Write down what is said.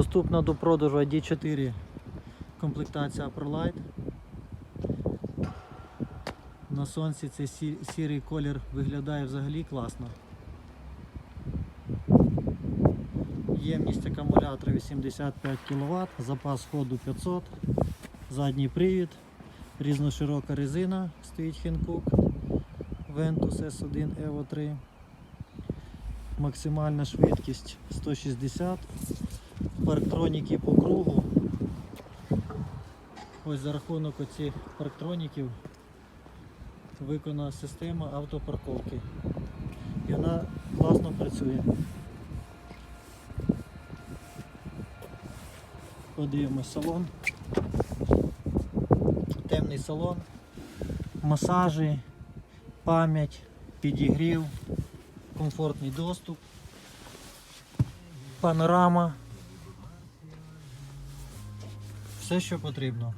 Доступна до продажу ID4 комплектація ProLight. На сонці цей сі- сірий колір виглядає взагалі класно. Ємність акумулятора 85 кВт, запас ходу 500, задній привід, різноширока резина стоїть Hankook Ventus S1 Evo 3. Максимальна швидкість 160. Парктроніки по кругу. Ось за рахунок оцих парктроніків виконана система автопарковки. І вона класно працює. Подивимось салон. Темний салон, масажі, пам'ять, підігрів, комфортний доступ, панорама. Все, що потрібно.